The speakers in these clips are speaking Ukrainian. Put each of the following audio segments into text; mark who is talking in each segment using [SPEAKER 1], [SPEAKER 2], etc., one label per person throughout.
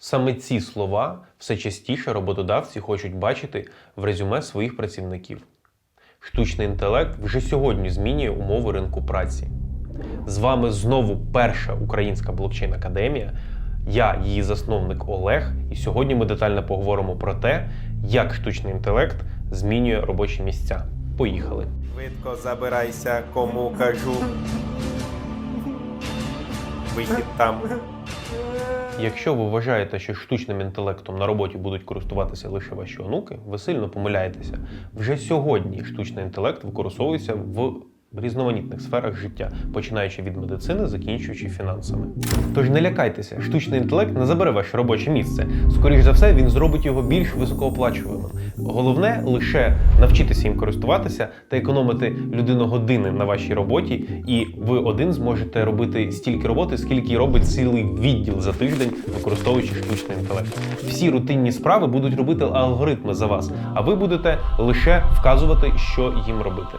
[SPEAKER 1] Саме ці слова все частіше роботодавці хочуть бачити в резюме своїх працівників. Штучний інтелект вже сьогодні змінює умови ринку праці. З вами знову перша українська блокчейн академія. Я, її засновник Олег, і сьогодні ми детально поговоримо про те, як штучний інтелект змінює робочі місця. Поїхали!
[SPEAKER 2] Швидко забирайся, кому кажу. Вихід там.
[SPEAKER 1] Якщо ви вважаєте, що штучним інтелектом на роботі будуть користуватися лише ваші онуки, ви сильно помиляєтеся. Вже сьогодні штучний інтелект використовується в різноманітних сферах життя, починаючи від медицини, закінчуючи фінансами. Тож не лякайтеся, штучний інтелект не забере ваше робоче місце. Скоріш за все, він зробить його більш високооплачуваним. Головне лише навчитися їм користуватися та економити людину години на вашій роботі, і ви один зможете робити стільки роботи, скільки робить цілий відділ за тиждень, використовуючи штучний інтелект. Всі рутинні справи будуть робити алгоритми за вас, а ви будете лише вказувати, що їм робити.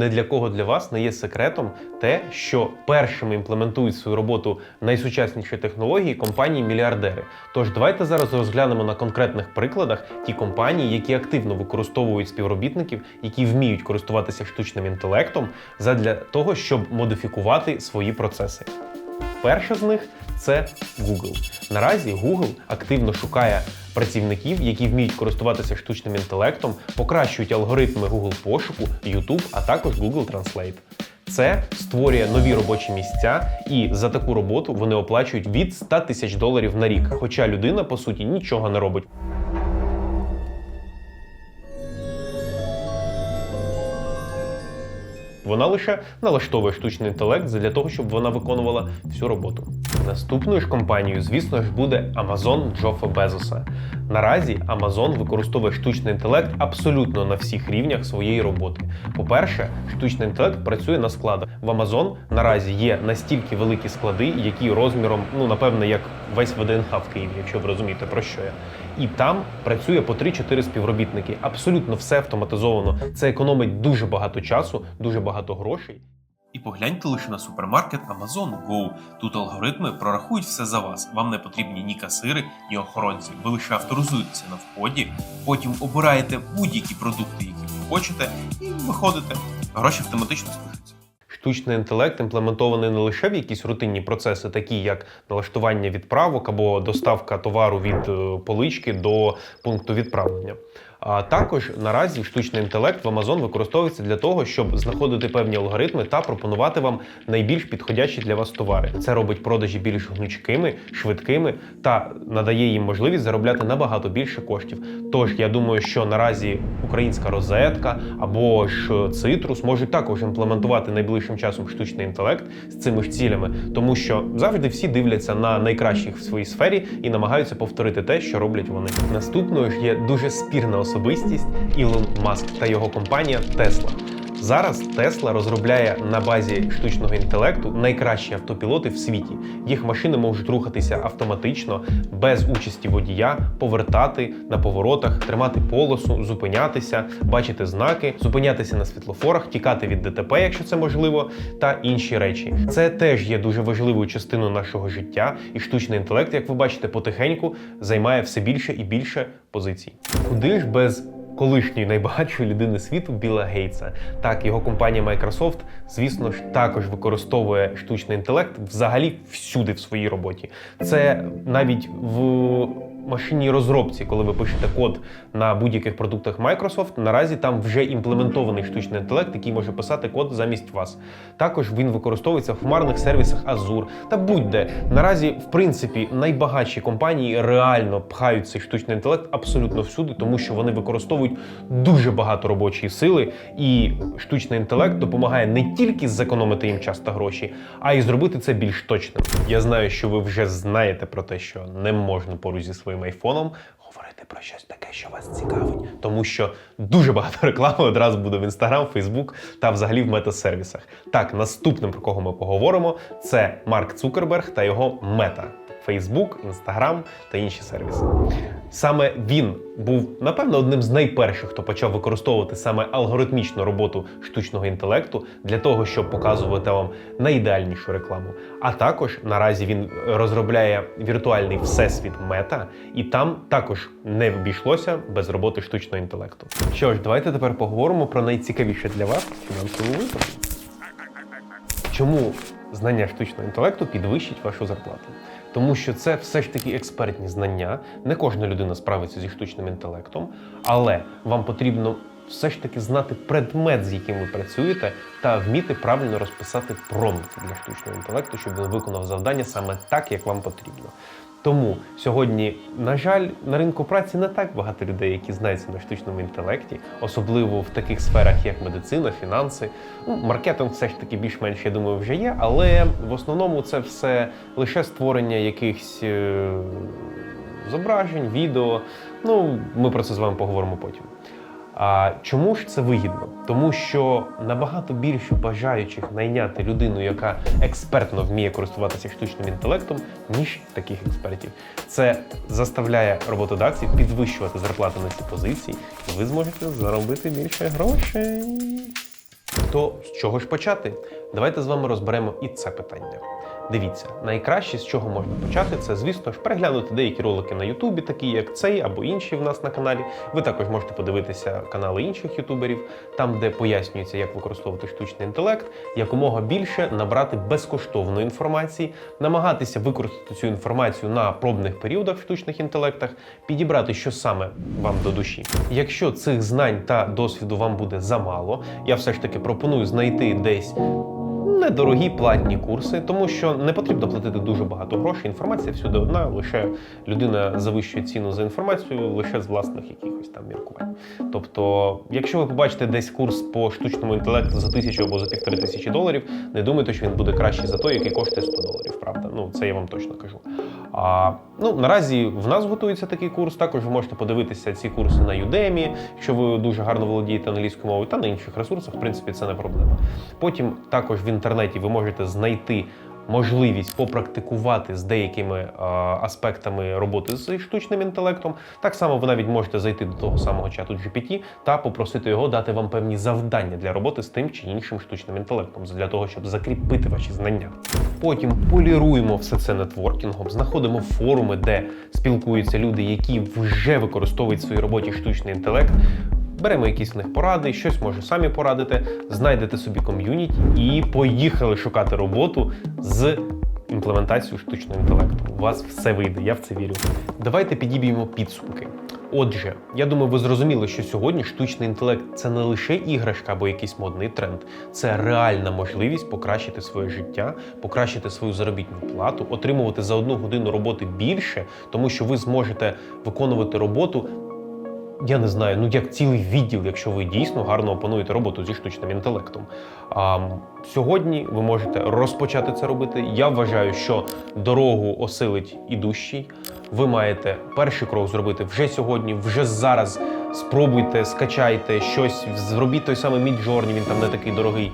[SPEAKER 1] не для кого для вас не є секретом те, що першими імплементують свою роботу найсучасніші технології компанії-мільярдери. Тож давайте зараз розглянемо на конкретних прикладах ті компанії, які активно використовують співробітників, які вміють користуватися штучним інтелектом, задля того, щоб модифікувати свої процеси. Перша з них це Google. Наразі Google активно шукає працівників, які вміють користуватися штучним інтелектом, покращують алгоритми Google пошуку, YouTube, а також Google Translate. Це створює нові робочі місця, і за таку роботу вони оплачують від 100 тисяч доларів на рік. Хоча людина по суті нічого не робить. Вона лише налаштовує штучний інтелект для того, щоб вона виконувала всю роботу. Наступною ж компанією, звісно ж, буде Amazon Джофа Безоса. Наразі Amazon використовує штучний інтелект абсолютно на всіх рівнях своєї роботи. По-перше, штучний інтелект працює на складах. В Amazon наразі є настільки великі склади, які розміром, ну напевне, як весь ВДНХ в Києві, якщо ви розумієте про що я. І там працює по 3-4 співробітники. Абсолютно все автоматизовано. Це економить дуже багато часу, дуже багато грошей.
[SPEAKER 3] І погляньте лише на супермаркет Amazon Go. Тут алгоритми прорахують все за вас. Вам не потрібні ні касири, ні охоронці. Ви лише авторизуєтеся на вході, потім обираєте будь-які продукти, які ви хочете, і виходите. Гроші автоматично спишуться.
[SPEAKER 1] Штучний інтелект імплементований не лише в якісь рутинні процеси, такі як налаштування відправок або доставка товару від е, полички до пункту відправлення. А також наразі штучний інтелект в Amazon використовується для того, щоб знаходити певні алгоритми та пропонувати вам найбільш підходящі для вас товари. Це робить продажі більш гнучкими, швидкими та надає їм можливість заробляти набагато більше коштів. Тож я думаю, що наразі українська розетка або ж цитрус можуть також імплементувати найближчим часом штучний інтелект з цими ж цілями, тому що завжди всі дивляться на найкращих в своїй сфері і намагаються повторити те, що роблять вони. Наступною ж є дуже спірна особистість Ілон Маск та його компанія Tesla. Зараз Tesla розробляє на базі штучного інтелекту найкращі автопілоти в світі. Їх машини можуть рухатися автоматично, без участі водія, повертати на поворотах, тримати полосу, зупинятися, бачити знаки, зупинятися на світлофорах, тікати від ДТП, якщо це можливо, та інші речі. Це теж є дуже важливою частиною нашого життя, і штучний інтелект, як ви бачите, потихеньку займає все більше і більше позицій. Куди ж без колишньої найбагатшої людини світу Біла Гейтса. Так, його компанія Microsoft, звісно ж, також використовує штучний інтелект взагалі всюди в своїй роботі. Це навіть в машинній розробці, коли ви пишете код на будь-яких продуктах Microsoft, наразі там вже імплементований штучний інтелект, який може писати код замість вас. Також він використовується в хмарних сервісах Azure та будь-де. Наразі, в принципі, найбагатші компанії реально пхають цей штучний інтелект абсолютно всюди, тому що вони використовують дуже багато робочої сили, і штучний інтелект допомагає не тільки зекономити їм час та гроші, а й зробити це більш точним. Я знаю, що ви вже знаєте про те, що не можна поруч зі своїм своїм айфоном говорити про щось таке, що вас цікавить, тому що дуже багато реклами одразу буде в Інстаграм, Фейсбук та взагалі в метасервісах. Так, наступним про кого ми поговоримо, це Марк Цукерберг та його мета. Фейсбук, Інстаграм та інші сервіси. Саме він був, напевно, одним з найперших, хто почав використовувати саме алгоритмічну роботу штучного інтелекту для того, щоб показувати вам найідеальнішу рекламу. А також наразі він розробляє віртуальний всесвіт мета, і там також не обійшлося без роботи штучного інтелекту. Що ж, давайте тепер поговоримо про найцікавіше для вас в фінансовому випадку. Чому знання штучного інтелекту підвищить вашу зарплату? Тому що це все ж таки експертні знання. Не кожна людина справиться зі штучним інтелектом, але вам потрібно все ж таки знати предмет, з яким ви працюєте, та вміти правильно розписати промпт для штучного інтелекту, щоб він виконав завдання саме так, як вам потрібно. Тому сьогодні, на жаль, на ринку праці не так багато людей, які знаються на штучному інтелекті, особливо в таких сферах, як медицина, фінанси. Ну, маркетинг все ж таки більш-менш, я думаю, вже є, але в основному це все лише створення якихось е, зображень, відео. Ну, ми про це з вами поговоримо потім. А чому ж це вигідно? Тому що набагато більше бажаючих найняти людину, яка експертно вміє користуватися штучним інтелектом, ніж таких експертів. Це заставляє роботодавців підвищувати зарплати на ці позиції, і ви зможете заробити більше грошей. То з чого ж почати? Давайте з вами розберемо і це питання. Дивіться, найкраще з чого можна почати, це, звісно ж, переглянути деякі ролики на Ютубі, такі як цей або інші в нас на каналі. Ви також можете подивитися канали інших ютуберів, там, де пояснюється, як використовувати штучний інтелект, якомога більше набрати безкоштовної інформації, намагатися використати цю інформацію на пробних періодах в штучних інтелектах, підібрати, що саме вам до душі. Якщо цих знань та досвіду вам буде замало, я все ж таки пропоную знайти десь недорогі платні курси, тому що не потрібно платити дуже багато грошей. Інформація всюди одна, лише людина завищує ціну за інформацію лише з власних якихось там міркувань. Тобто, якщо ви побачите десь курс по штучному інтелекту за тисячу або за півтори тисячі доларів, не думайте, що він буде кращий за той, який коштує 100 доларів. Правда, ну це я вам точно кажу. А ну наразі в нас готується такий курс. Також ви можете подивитися ці курси на Udemy, якщо ви дуже гарно володієте англійською мовою, та на інших ресурсах, в принципі, це не проблема. Потім також в інтернеті ви можете знайти можливість попрактикувати з деякими е, аспектами роботи з штучним інтелектом. Так само ви навіть можете зайти до того самого чату GPT та попросити його дати вам певні завдання для роботи з тим чи іншим штучним інтелектом, для того, щоб закріпити ваші знання. Потім поліруємо все це нетворкінгом, знаходимо форуми, де спілкуються люди, які вже використовують в своїй роботі штучний інтелект. Беремо якісь в них поради, щось може самі порадити, знайдете собі ком'юніті і поїхали шукати роботу з імплементацією штучного інтелекту. У вас все вийде, я в це вірю. Давайте підіб'ємо підсумки. Отже, я думаю, ви зрозуміли, що сьогодні штучний інтелект це не лише іграшка або якийсь модний тренд, це реальна можливість покращити своє життя, покращити свою заробітну плату, отримувати за одну годину роботи більше, тому що ви зможете виконувати роботу я не знаю, ну як цілий відділ, якщо ви дійсно гарно опануєте роботу зі штучним інтелектом. А сьогодні ви можете розпочати це робити. Я вважаю, що дорогу осилить ідущий. Ви маєте перший крок зробити вже сьогодні, вже зараз. Спробуйте, скачайте щось, зробіть той самий Midjourney, він там не такий дорогий.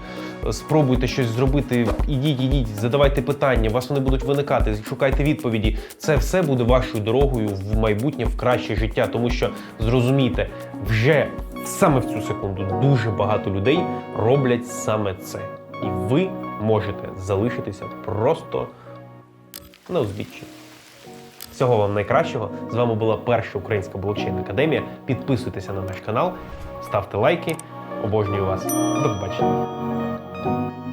[SPEAKER 1] Спробуйте щось зробити, ідіть, ідіть, задавайте питання, у вас вони будуть виникати, шукайте відповіді. Це все буде вашою дорогою в майбутнє, в краще життя, тому що зрозумійте, вже саме в цю секунду дуже багато людей роблять саме це. І ви можете залишитися просто на узбіччі. Всього вам найкращого. З вами була перша українська блокчейн академія. Підписуйтеся на наш канал, ставте лайки. Обожнюю вас. До побачення.